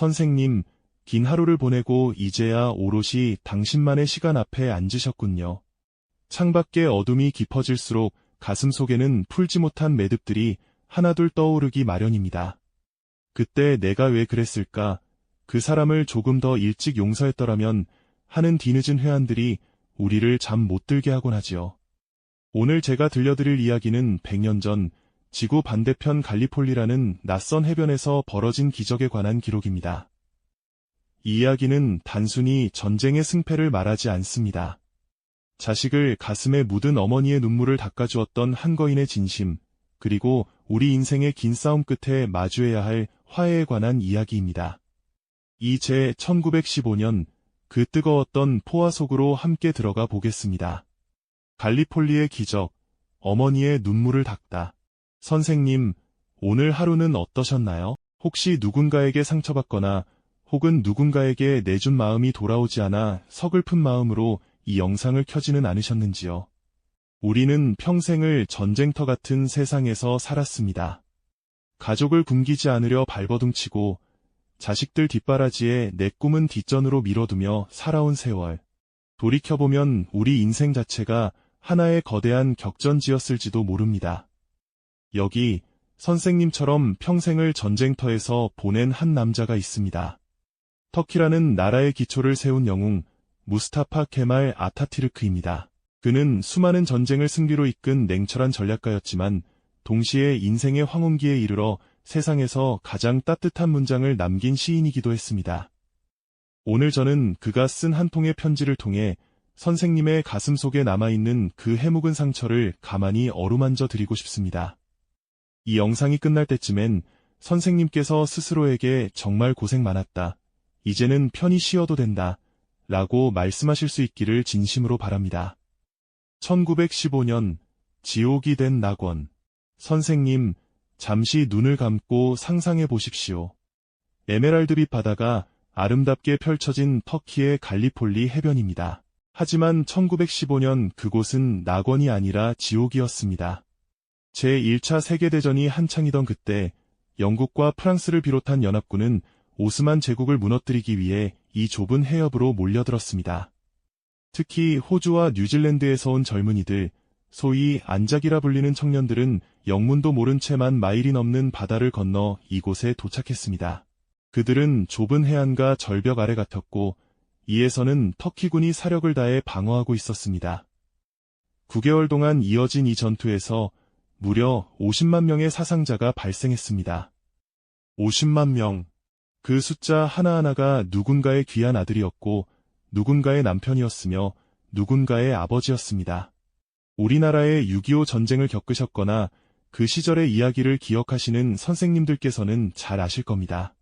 선생님, 긴 하루를 보내고 이제야 오롯이 당신만의 시간 앞에 앉으셨군요. 창밖에 어둠이 깊어질수록 가슴 속에는 풀지 못한 매듭들이 하나둘 떠오르기 마련입니다. 그때 내가 왜 그랬을까? 그 사람을 조금 더 일찍 용서했더라면 하는 뒤늦은 회한들이 우리를 잠 못 들게 하곤 하지요. 오늘 제가 들려드릴 이야기는 100년 전 지구 반대편 갈리폴리라는 낯선 해변에서 벌어진 기적에 관한 기록입니다. 이 이야기는 단순히 전쟁의 승패를 말하지 않습니다. 자식을 가슴에 묻은 어머니의 눈물을 닦아주었던 한 거인의 진심, 그리고 우리 인생의 긴 싸움 끝에 마주해야 할 화해에 관한 이야기입니다. 이 제 1915년 그 뜨거웠던 포화 속으로 함께 들어가 보겠습니다. 갈리폴리의 기적, 어머니의 눈물을 닦다. 선생님, 오늘 하루는 어떠셨나요? 혹시 누군가에게 상처받거나 혹은 누군가에게 내준 마음이 돌아오지 않아 서글픈 마음으로 이 영상을 켜지는 않으셨는지요? 우리는 평생을 전쟁터 같은 세상에서 살았습니다. 가족을 굶기지 않으려 발버둥치고 자식들 뒷바라지에 내 꿈은 뒷전으로 밀어두며 살아온 세월. 돌이켜보면 우리 인생 자체가 하나의 거대한 격전지였을지도 모릅니다. 여기 선생님처럼 평생을 전쟁터에서 보낸 한 남자가 있습니다. 터키라는 나라의 기초를 세운 영웅 무스타파 케말 아타티르크입니다. 그는 수많은 전쟁을 승리로 이끈 냉철한 전략가였지만 동시에 인생의 황혼기에 이르러 세상에서 가장 따뜻한 문장을 남긴 시인이기도 했습니다. 오늘 저는 그가 쓴 한 통의 편지를 통해 선생님의 가슴 속에 남아있는 그 해묵은 상처를 가만히 어루만져 드리고 싶습니다. 이 영상이 끝날 때쯤엔 선생님께서 스스로에게 정말 고생 많았다. 이제는 편히 쉬어도 된다. 라고 말씀하실 수 있기를 진심으로 바랍니다. 1915년 지옥이 된 낙원 선생님 잠시 눈을 감고 상상해 보십시오. 에메랄드빛 바다가 아름답게 펼쳐진 터키의 갈리폴리 해변입니다. 하지만 1915년 그곳은 낙원이 아니라 지옥이었습니다. 제1차 세계대전이 한창이던 그때 영국과 프랑스를 비롯한 연합군은 오스만 제국을 무너뜨리기 위해 이 좁은 해협으로 몰려들었습니다. 특히 호주와 뉴질랜드에서 온 젊은이들, 소위 안작이라 불리는 청년들은 영문도 모른 채만 마일이 넘는 바다를 건너 이곳에 도착했습니다. 그들은 좁은 해안과 절벽 아래 같았고 이에서는 터키군이 사력을 다해 방어하고 있었습니다. 9개월 동안 이어진 이 전투에서 무려 50만 명의 사상자가 발생했습니다. 50만 명. 그 숫자 하나하나가 누군가의 귀한 아들이었고 누군가의 남편이었으며 누군가의 아버지였습니다. 우리나라의 6.25 전쟁을 겪으셨거나 그 시절의 이야기를 기억하시는 선생님들께서는 잘 아실 겁니다.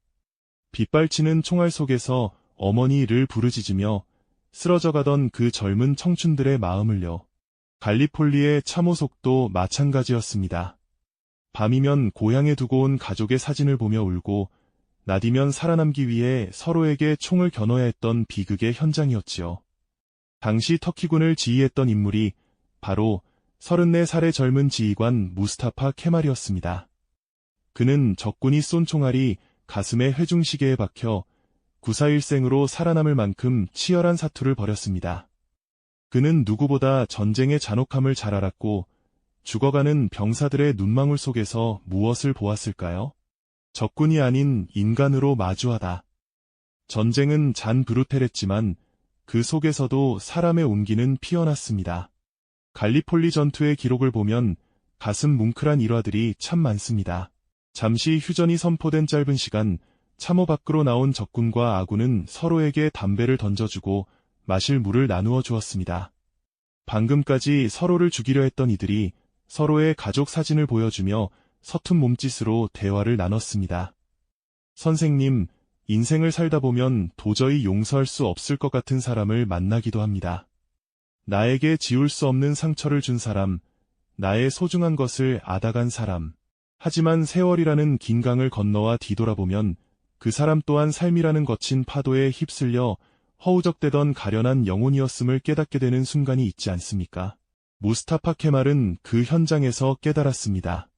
빗발치는 총알 속에서 어머니를 부르짖으며 쓰러져 가던 그 젊은 청춘들의 마음을요. 갈리폴리의 참호속도 마찬가지였습니다. 밤이면 고향에 두고 온 가족의 사진을 보며 울고 낮이면 살아남기 위해 서로에게 총을 겨눠야 했던 비극의 현장이었지요. 당시 터키군을 지휘했던 인물이 바로 34살의 젊은 지휘관 무스타파 케말이었습니다. 그는 적군이 쏜 총알이 가슴의 회중시계에 박혀 구사일생으로 살아남을 만큼 치열한 사투를 벌였습니다. 그는 누구보다 전쟁의 잔혹함을 잘 알았고 죽어가는 병사들의 눈망울 속에서 무엇을 보았을까요? 적군이 아닌 인간으로 마주하다. 전쟁은 잔 브루텔했지만 그 속에서도 사람의 온기는 피어났습니다. 갈리폴리 전투의 기록을 보면 가슴 뭉클한 일화들이 참 많습니다. 잠시 휴전이 선포된 짧은 시간 참호 밖으로 나온 적군과 아군은 서로에게 담배를 던져주고 마실 물을 나누어 주었습니다. 방금까지 서로를 죽이려 했던 이들이 서로의 가족 사진을 보여주며 서툰 몸짓으로 대화를 나눴습니다. 선생님, 인생을 살다 보면 도저히 용서할 수 없을 것 같은 사람을 만나기도 합니다. 나에게 지울 수 없는 상처를 준 사람, 나의 소중한 것을 앗아간 사람. 하지만 세월이라는 긴 강을 건너와 뒤돌아보면 그 사람 또한 삶이라는 거친 파도에 휩쓸려 허우적대던 가련한 영혼이었음을 깨닫게 되는 순간이 있지 않습니까? 무스타파 케말은 그 현장에서 깨달았습니다.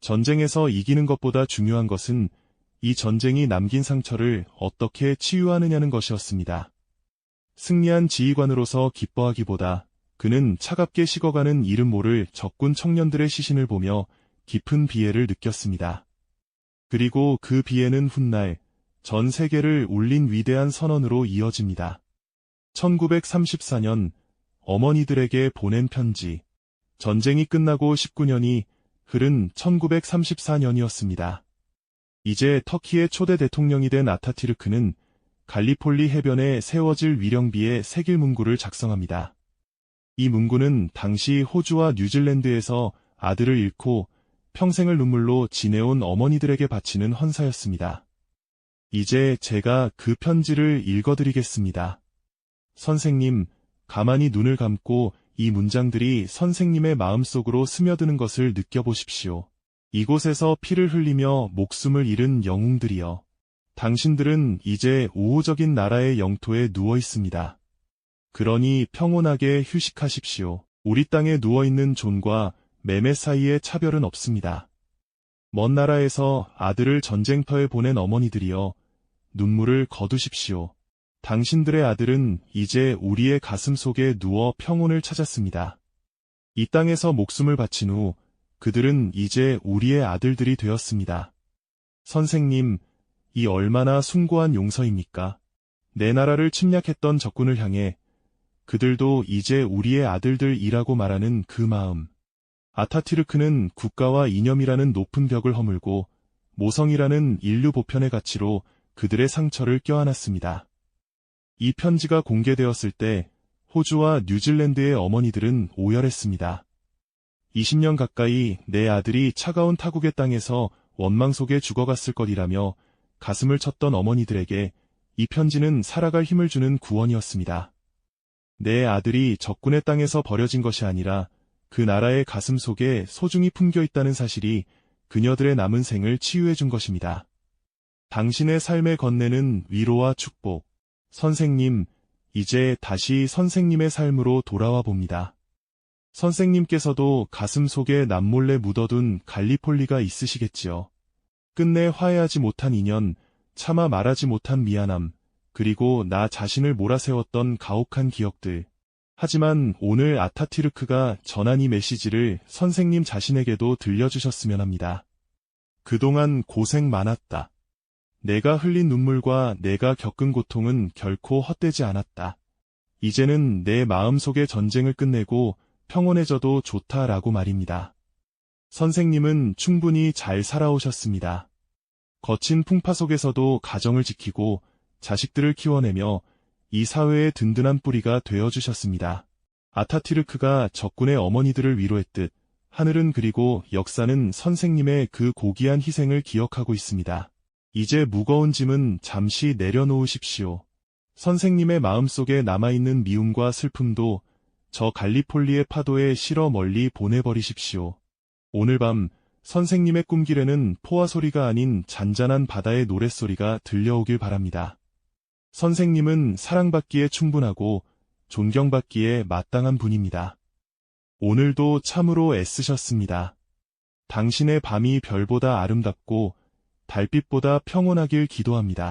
전쟁에서 이기는 것보다 중요한 것은 이 전쟁이 남긴 상처를 어떻게 치유하느냐는 것이었습니다. 승리한 지휘관으로서 기뻐하기보다 그는 차갑게 식어가는 이름 모를 적군 청년들의 시신을 보며 깊은 비애를 느꼈습니다. 그리고 그 비애는 훗날 전 세계를 울린 위대한 선언으로 이어집니다. 1934년 어머니들에게 보낸 편지. 전쟁이 끝나고 19년이 흐른 1934년이었습니다. 이제 터키의 초대 대통령이 된 아타티르크는 갈리폴리 해변에 세워질 위령비의 세길 문구를 작성합니다. 이 문구는 당시 호주와 뉴질랜드에서 아들을 잃고 평생을 눈물로 지내온 어머니들에게 바치는 헌사였습니다. 이제 제가 그 편지를 읽어드리겠습니다. 선생님, 가만히 눈을 감고 이 문장들이 선생님의 마음속으로 스며드는 것을 느껴보십시오. 이곳에서 피를 흘리며 목숨을 잃은 영웅들이여. 당신들은 이제 우호적인 나라의 영토에 누워 있습니다. 그러니 평온하게 휴식하십시오. 우리 땅에 누워있는 존과 매매 사이에 차별은 없습니다. 먼 나라에서 아들을 전쟁터에 보낸 어머니들이여 눈물을 거두십시오. 당신들의 아들은 이제 우리의 가슴 속에 누워 평온을 찾았습니다. 이 땅에서 목숨을 바친 후 그들은 이제 우리의 아들들이 되었습니다. 선생님, 이 얼마나 숭고한 용서입니까? 내 나라를 침략했던 적군을 향해 그들도 이제 우리의 아들들이라고 말하는 그 마음. 아타티르크는 국가와 이념이라는 높은 벽을 허물고 모성이라는 인류 보편의 가치로 그들의 상처를 껴안았습니다. 이 편지가 공개되었을 때 호주와 뉴질랜드의 어머니들은 오열했습니다. 20년 가까이 내 아들이 차가운 타국의 땅에서 원망 속에 죽어갔을 것이라며 가슴을 쳤던 어머니들에게 이 편지는 살아갈 힘을 주는 구원이었습니다. 내 아들이 적군의 땅에서 버려진 것이 아니라 그 나라의 가슴 속에 소중히 품겨 있다는 사실이 그녀들의 남은 생을 치유해 준 것입니다. 당신의 삶의 건네는 위로와 축복. 선생님, 이제 다시 선생님의 삶으로 돌아와 봅니다. 선생님께서도 가슴 속에 남몰래 묻어둔 갈리폴리가 있으시겠지요. 끝내 화해하지 못한 인연, 차마 말하지 못한 미안함, 그리고 나 자신을 몰아세웠던 가혹한 기억들. 하지만 오늘 아타티르크가 전한 이 메시지를 선생님 자신에게도 들려주셨으면 합니다. 그동안 고생 많았다. 내가 흘린 눈물과 내가 겪은 고통은 결코 헛되지 않았다. 이제는 내 마음속의 전쟁을 끝내고 평온해져도 좋다라고 말입니다. 선생님은 충분히 잘 살아오셨습니다. 거친 풍파 속에서도 가정을 지키고 자식들을 키워내며 이 사회의 든든한 뿌리가 되어주셨습니다. 아타티르크가 적군의 어머니들을 위로했듯 하늘은 그리고 역사는 선생님의 그 고귀한 희생을 기억하고 있습니다. 이제 무거운 짐은 잠시 내려놓으십시오. 선생님의 마음속에 남아있는 미움과 슬픔도 저 갈리폴리의 파도에 실어 멀리 보내버리십시오. 오늘 밤 선생님의 꿈길에는 포화 소리가 아닌 잔잔한 바다의 노랫소리가 들려오길 바랍니다. 선생님은 사랑받기에 충분하고 존경받기에 마땅한 분입니다. 오늘도 참으로 애쓰셨습니다. 당신의 밤이 별보다 아름답고 달빛보다 평온하길 기도합니다.